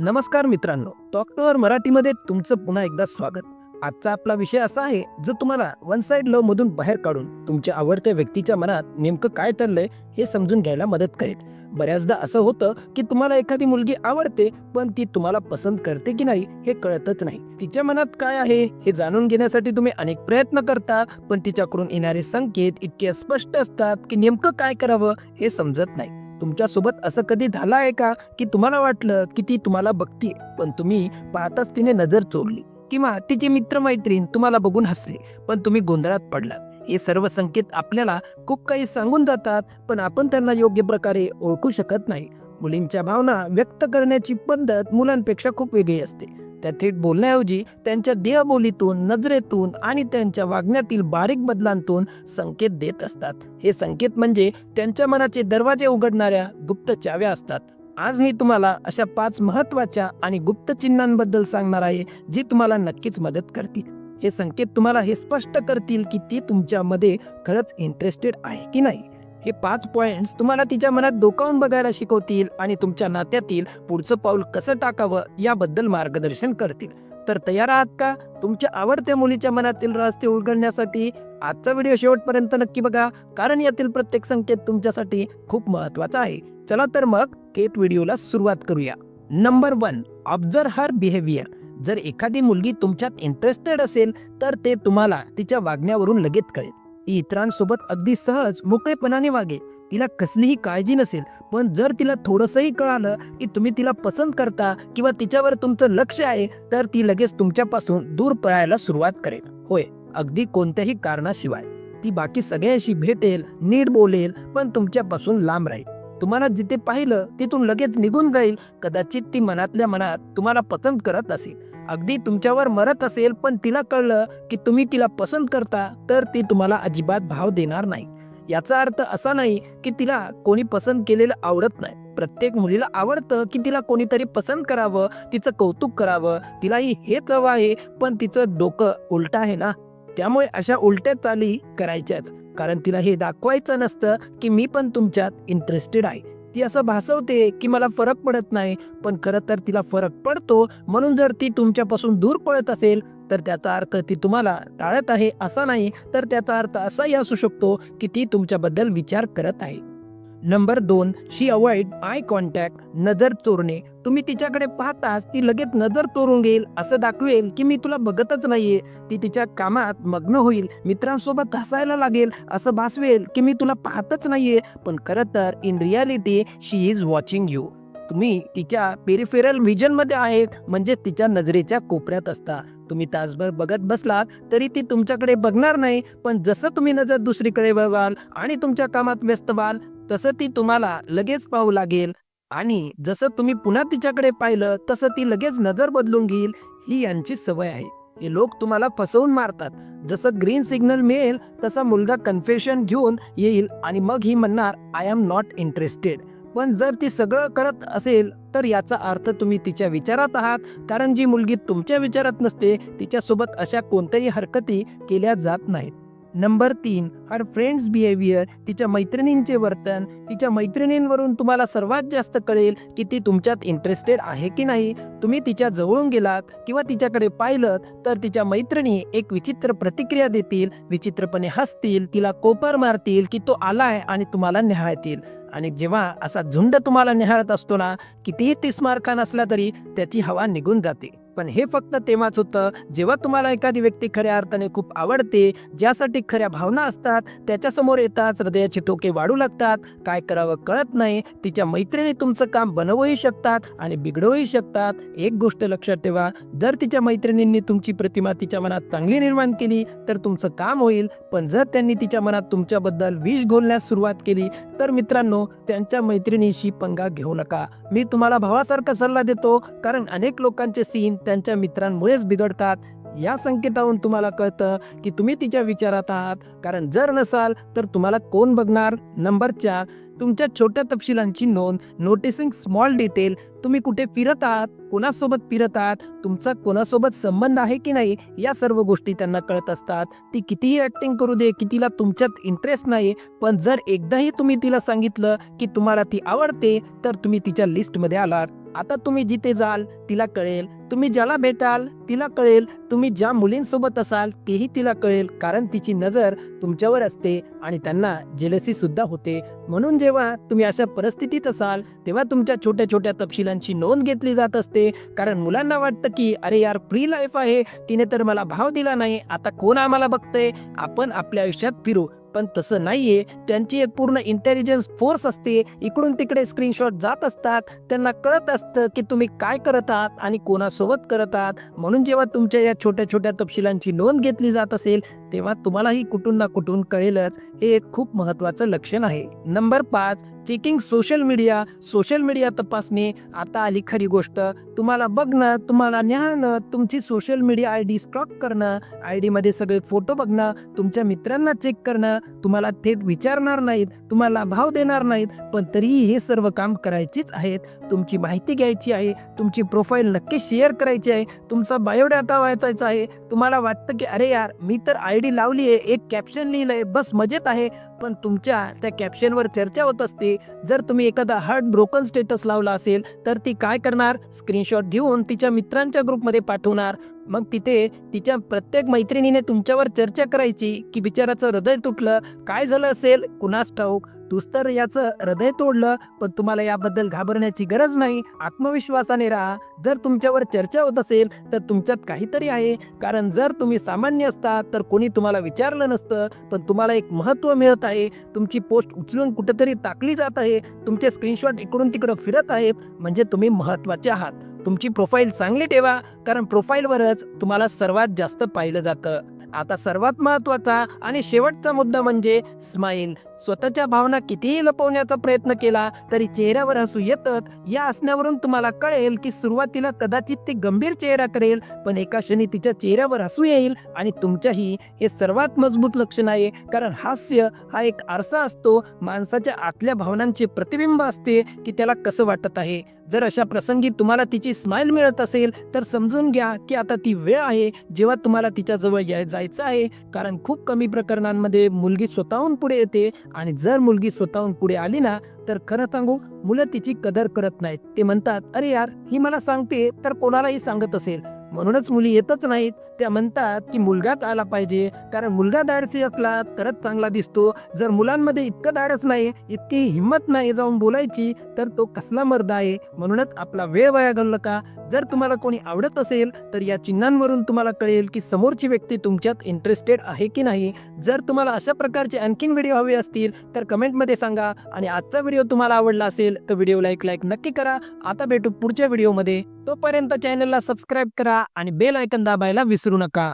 नमस्कार मित्रांनो डॉक्टर मराठीमध्ये तुमचं पुन्हा एकदा स्वागत. आजचा आपला विषय असा आहे जो तुम्हाला वन साइड लव मधून बाहेर काढून तुमच्या आवडत्या व्यक्तीच्या मनात नेमकं काय चाललंय हे समजून घ्यायला मदत करेल. बऱ्याचदा असं होतं की तुम्हाला एखादी मुलगी आवडते पण ती तुम्हाला पसंत करते की नाही हे कळतच नाही. तिच्या मनात काय आहे हे जाणून घेण्यासाठी तुम्ही अनेक प्रयत्न करता पण तिच्याकडून येणारे संकेत इतके स्पष्ट असतात की नेमकं काय करावं हे समजत नाही. तुमच्यासोबत असं कधी झालं आहे का? की तुम्हाला वाटलं की ती तुम्हाला बघते पण तुम्ही पाहताच तिने नजर चोरली. किंवा तिचे मित्रमैत्रीण तुम्हाला बघून हसले पण तुम्ही गोंधळात पडलात. हे सर्व संकेत आपल्याला खूप काही सांगून जातात पण आपण त्यांना योग्य प्रकारे ओळखू शकत नाही. मुलींच्या भावना व्यक्त करण्याची पद्धत मुलांपेक्षा खूप वेगळी असते. त्या थेट बोलण्याऐवजी त्यांच्या देहबोलीतून नजरेतून आणि त्यांच्या वागण्यातील बारीक बदलांतून संकेत देत असतात. हे संकेत म्हणजे त्यांच्या मनाचे दरवाजे उघडणाऱ्या गुप्त चाव्या असतात. आज मी तुम्हाला अशा पाच महत्त्वाच्या आणि गुप्त चिन्हांबद्दल सांगणार आहे जी तुम्हाला नक्कीच मदत करतील. हे संकेत तुम्हाला हे स्पष्ट करतील की ती तुमच्यामध्ये खरंच इंटरेस्टेड आहे की नाही. हे पाच पॉइंट्स तुम्हाला तिच्या मनात डोकावून बघायला शिकवतील आणि तुमच्या नात्यातील पुढचं पाऊल कसं टाकावं याबद्दल मार्गदर्शन करतील. तर तयार आहात का? तुमच्या आवडत्या मुलीच्या मनातील रहस्य उलगडण्यासाठी आजचा व्हिडिओ शेवटपर्यंत नक्की बघा कारण यातील प्रत्येक संकेत तुमच्यासाठी खूप महत्त्वाचा आहे. चला तर मग केट व्हिडिओला सुरुवात करूया. Number one observe her behaviour जर एखादी मुलगी तुमच्यात इंटरेस्टेड असेल तर ते तुम्हाला तिच्या वागण्यावरून लगेच कळेल. ती इतरांसोबत अगदी सहज मोकळेपणाने वागे. तिला कसलीही काळजी नसेल पण जर तिला थोडंसंही कळालं की तुम्ही तिला पसंत करता किंवा तिच्यावर तुमचं लक्ष आहे तर ती लगेच तुमच्यापासून दूर पळायला सुरुवात करेल. होय अगदी कोणत्याही कारणाशिवाय. ती बाकी सगळ्यांशी भेटेल नीट बोलेल पण तुमच्यापासून लांब राहील. तुम्हाला जिथे पाहिलं तिथून लगेच निघून जाईल. कदाचित ती मनातल्या मनात तुम्हाला पसंत करत असेल. अगदी तुमच्यावर मरत असेल पण तिला कळलं की तुम्ही तिला पसंत करता तर ती तुम्हाला अजिबात भाव देणार नाही. याचा अर्थ असा नाही की तिला कोणी पसंत केलेलं आवडत नाही. प्रत्येक मुलीला आवडतं की तिला कोणीतरी पसंत करावं तिचं कौतुक करावं. तिलाही हेच हवं आहे पण तिचं डोकं उलट आहे ना. त्यामुळे अशा उलट्या चाली करायच्याच. कारण तिला हे दाखवायचं नसतं की मी पण तुमच्यात इंटरेस्टेड आहे. ती असं भासवते की मला फरक पडत नाही पण खरं तर तिला फरक पडतो. म्हणून जर ती तुमच्यापासून दूर पळत असेल तर त्याचा अर्थ ती तुम्हाला टाळत आहे असा नाही तर त्याचा अर्थ असाही असू शकतो की ती तुमच्याबद्दल विचार करत आहे. नंबर दोन शी अवॉइड आय कॉन्टॅक्ट नजर चोरणे. तुम्ही तिच्याकडे पाहताच ती लगेच नजर चोरून घेईल असं दाखवेल की मी तुला बघतच नाहीये. ती तिच्या कामात मग्न होईल मित्रांसोबत हसायला लागेल असं भासवेल की मी तुला पाहतच नाहीये. पण खरं तर in reality she is watching you. तुम्ही तिच्या पेरिफेरल व्हिजनमध्ये आहेत म्हणजे तिच्या नजरेच्या कोपऱ्यात असता. तुम्ही तासभर बघत बसलात तरी ती तुमच्याकडे बघणार नाही पण जसं तुम्ही नजर दुसरीकडे वळवाल आणि तुमच्या कामात व्यस्त व्हाल तसं ती तुम्हाला लगेच पाहू लागेल. आणि जसं तुम्ही पुन्हा तिच्याकडे पाहिलं तसं ती लगेच नजर बदलून घेईल ही यांची सवय आहे. हे लोक तुम्हाला फसवून मारतात. जसं ग्रीन सिग्नल मिळेल तसा मुलगा कन्फेशन घेऊन येईल आणि मग ही म्हणणार आय एम नॉट इंटरेस्टेड पण जर ती सगळं करत असेल तर याचा अर्थ तुम्ही तिच्या विचारात आहात. कारण जी मुलगी तुमच्या विचारात नसते तिच्यासोबत अशा कोणत्याही हरकती केल्या जात नाहीत. नंबर तीन हर फ्रेंड्स बिहेवियर तिच्या मैत्रिणींचे वर्तन. तिच्या मैत्रिणींवरून तुम्हाला सर्वात जास्त कळेल की ती तुमच्यात इंटरेस्टेड आहे की नाही. तुम्ही तिच्या जवळून गेलात किंवा तिच्याकडे पाहिलं तर तिच्या मैत्रिणी एक विचित्र प्रतिक्रिया देतील विचित्रपणे हसतील तिला कोपर मारतील की तो आलाय आणि तुम्हाला न्याहाळतील आणि जेव्हा असा झुंड तुम्हाला निहाळत असतो ना कितीही तीस मार्का नसला तरी त्याची हवा निघून जाते. पण हे फक्त तेव्हाच होतं जेव्हा तुम्हाला एखादी व्यक्ती खऱ्या अर्थाने खूप आवडते ज्यासाठी खऱ्या भावना असतात त्याच्यासमोर येताच हृदयाचे ठोके वाढू लागतात काय करावं कळत नाही तिच्या मैत्रिणी तुमचं काम बनवूही शकतात आणि बिघडवूही शकतात. एक गोष्ट लक्षात ठेवा जर तिच्या मैत्रिणींनी तुमची प्रतिमा तिच्या मनात चांगली निर्माण केली तर तुमचं काम होईल. पण जर त्यांनी तिच्या मनात तुमच्याबद्दल विष घोलण्यास सुरुवात केली तर मित्रांनो त्यांच्या मैत्रिणीशी पंगा घेऊ नका. मी तुम्हाला भावासारखा सल्ला देतो कारण अनेक लोकांचे सीन त्यांच्या मित्रांमुळेच बिघडतात. या संकेतावरून तुम्हाला कळतं की तुम्ही तिच्या विचारात आहात. कारण जर नसाल तर तुम्हाला कोण बघणार? नंबर चार तुमच्या छोट्या तपशिलांची नोंद नोटिसिंग स्मॉल डिटेल तुम्ही कुठे फिरत आहात? कोणासोबत फिरत आहात? तुमचा कोणासोबत संबंध आहे की नाही? या सर्व गोष्टी त्यांना कळत असतात. ती कितीही ॲक्टिंग करू दे की तिला तुमच्यात इंटरेस्ट नाही पण जर एकदाही तुम्ही तिला सांगितलं की तुम्हाला ती आवडते तर तुम्ही तिच्या लिस्टमध्ये आलात. आता तुम्ही जिथे जाल तिला कळेल. तुम्ही ज्याला भेटाल तिला कळेल. तुम्ही ज्या मुलींसोबत असाल तेही तिला कळेल कारण तिची नजर तुमच्यावर असते आणि त्यांना जेलसी सुद्धा होते. म्हणून जेव्हा तुम्ही अशा परिस्थितीत असाल तेव्हा तुमच्या छोट्या छोट्या तपशिलांची नोंद घेतली जात असते. कारण मुलांना वाटतं की अरे यार प्री लाईफ आहे. तिने तर मला भाव दिला नाही. आता कोण आम्हाला बघतंय? आपण आपल्या आयुष्यात फिरू. पण तसं नाहीये. त्यांची एक पूर्ण इंटेलिजन्स फोर्स असते. इकडून तिकडे स्क्रीनशॉट जात असतात. त्यांना कळत असतं की तुम्ही काय करत आहात आणि कोणासोबत करत आहात. म्हणून जेव्हा तुमच्या या छोट्या छोट्या तपशिलांची नोंद घेतली जात असेल तेव्हा तुम्हालाही कुठून ना कुठून कळेलच. हे एक खूप महत्वाचं लक्षण आहे. नंबर पाच checking social media social media तपासणे आता आली खरी गोष्ट. तुम्हाला बघणं तुम्हाला न्याहणं तुमची social media I D stalk करणं आय डीमध्ये सगळे फोटो बघणं तुमच्या मित्रांना चेक करणं तुम्हाला थेट विचारणार नाहीत तुम्हाला भाव देणार नाहीत पण तरीही हे सर्व काम करायचीच आहेत. तुमची माहिती घ्यायची आहे तुमची प्रोफाईल नक्की शेअर करायची आहे तुमचा बायोडाटा वाचायचा आहे. तुम्हाला वाटतं की अरे यार मी तर आय डी लावली आहे एक कॅप्शन लिहिलंय बस मजेत आहे. पण तुमच्या त्या कॅप्शनवर चर्चा होत असते. जर तुम्ही एखादा हार्ट ब्रोकन स्टेटस लावला असेल तर ती काय करणार? स्क्रीनशॉट घेऊन तिच्या मित्रांच्या ग्रुपमध्ये पाठवणार. मग तिथे तिच्या प्रत्येक मैत्रिणीने तुमच्यावर चर्चा करायची की बिचाराचं हृदय तुटलं काय झालं असेल? कुणास ठाऊक? तूच तर याचं हृदय तोडलं पण तुम्हाला याबद्दल घाबरण्याची गरज नाही. आत्मविश्वासाने राहा. जर तुमच्यावर चर्चा होत असेल तर तुमच्यात काहीतरी आहे. कारण जर तुम्ही सामान्य असता तर कोणी तुम्हाला विचारलं नसतं. पण तुम्हाला एक महत्त्व मिळत आहे. तुमची पोस्ट उचलून कुठेतरी टाकली जात आहे. तुमचे स्क्रीनशॉट इकडून तिकडं फिरत आहेत. म्हणजे तुम्ही महत्त्वाचे आहात. तुमची प्रोफाईल चांगली ठेवा. कारण प्रोफाईलवरच तुम्हाला सर्वात जास्त पाहिलं जातं. आता सर्वात महत्त्वाचा आणि शेवटचा मुद्दा म्हणजे स्माईल. स्वतःच्या भावना कितीही लपवण्याचा प्रयत्न केला तरी चेहऱ्यावर हसू येतात. या असण्यावरून तुम्हाला कळेल की सुरुवातीला कदाचित ती गंभीर चेहरा करेल पण एका क्षणी तिच्या चेहऱ्यावर हसू येईल आणि तुमच्याही हे सर्वात मजबूत लक्षण आहे. कारण हास्य हा एक आरसा असतो. माणसाच्या आतल्या भावनांचे प्रतिबिंब असते की त्याला कसं वाटत आहे. जर अशा प्रसंगी तुम्हाला तिची स्माईल मिळत असेल तर समजून घ्या की आता ती वेळ आहे. जेव्हा तुम्हाला तिच्याजवळ या जायचं आहे कारण खूप कमी प्रकरणांमध्ये मुलगी स्वतःहून पुढे येते. आणि जर मुलगी स्वतःहून पुढे आली ना तर खरं सांगू मुलं तिची कदर करत नाहीत. ते म्हणतात अरे यार ही मला सांगते तर कोणालाही सांगत असेल. म्हणूनच मुली येतच नाहीत. त्या म्हणतात की मुलगाच आला पाहिजे. कारण मुलगा धाडसी असला तरच चांगला दिसतो. जर मुलांमध्ये इतकं धाडस नाही इतकी हिंमत नाही जाऊन बोलायची तर तो कसला मर्द आहे? म्हणूनच आपला वेळ वाया घालू नका. जर तुम्हाला कोणी आवडत असेल तर या चिन्हांवरून तुम्हाला कळेल की समोरची व्यक्ती तुमच्यात इंटरेस्टेड आहे की नाही. जर तुम्हाला अशा प्रकारचे आणखीन व्हिडिओ हवे असतील तर कमेंटमध्ये सांगा. आणि आजचा व्हिडिओ तुम्हाला आवडला असेल तर व्हिडिओ लाईक लाईक नक्की करा. आता भेटू पुढच्या व्हिडिओमध्ये तोपर्यंत चॅनलला सबस्क्राईब करा आणि बेल आयकन दाबायला विसरू नका.